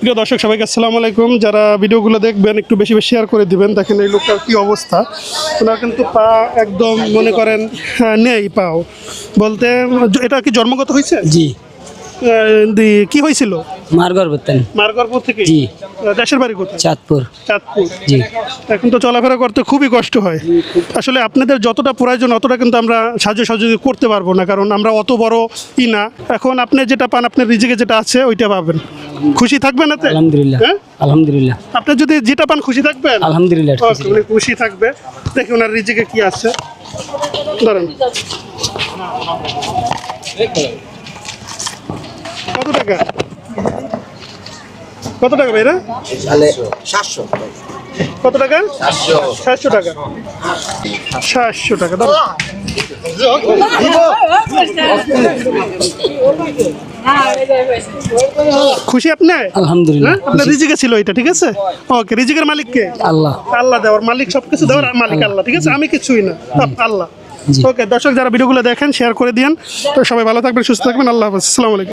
প্রিয় দর্শক, সবাইকে আসসালামু আলাইকুম। যারা ভিডিওগুলো দেখবেন, একটু বেশি বেশি শেয়ার করে দিবেন। দেখেন এই লোকটার কী অবস্থা। ওনার কিন্তু পা একদম মনে করেন নেই পাও। বলতে, এটা কি জন্মগত হয়েছে? জি। কি হয়েছিল? মারগর বলতেন মারগরপুর থেকে? জি। দেশের বাড়ি কোথায়? চাঁদপুর। চাঁদপুর। জি। এখন তো চলাফেরা করতে খুবই কষ্ট হয়। আসলে আপনাদের যতটা প্রয়োজন অতটা কিন্তু আমরা সাহায্য সহযোগী করতে পারব না কারণ আমরা অত বড় ই না। এখন আপনি যেটা পান আপনার রিজিকে যেটা আছে ওইটা পাবেন। খুশি থাকবেন এতে? আলহামদুলিল্লাহ। হ্যাঁ? আলহামদুলিল্লাহ। আপনি যদি যেটা পান খুশি থাকবেন? আলহামদুলিল্লাহ খুশি থাকবে। দেখি ওনার রিজিকে কি আছে। ধরেন। টাকা। কত টাকা ভাইরা? তাহলে সাতশো। কত টাকা? সাতশো। টাকা। সাতশো টাকা দাও। খুশি আপনি? আলহামদুলিল্লাহ। হ্যাঁ? আপনার রিজিকে ছিল এটা ঠিক আছে? ওকে রিজিকের মালিক কে? আল্লাহ। আল্লাহ দেওয়ার মালিক সবকিছু দেওয়ার মালিক আল্লাহ ঠিক আছে? আমি কিছুই না। সব আল্লাহ। ওকে দর্শক যারা ভিডিওগুলো দেখেন শেয়ার করে দিন তো সবাই ভালো থাকবেন সুস্থ থাকবেন। আল্লাহ হাফেজ। আসসালামু আলাইকুম।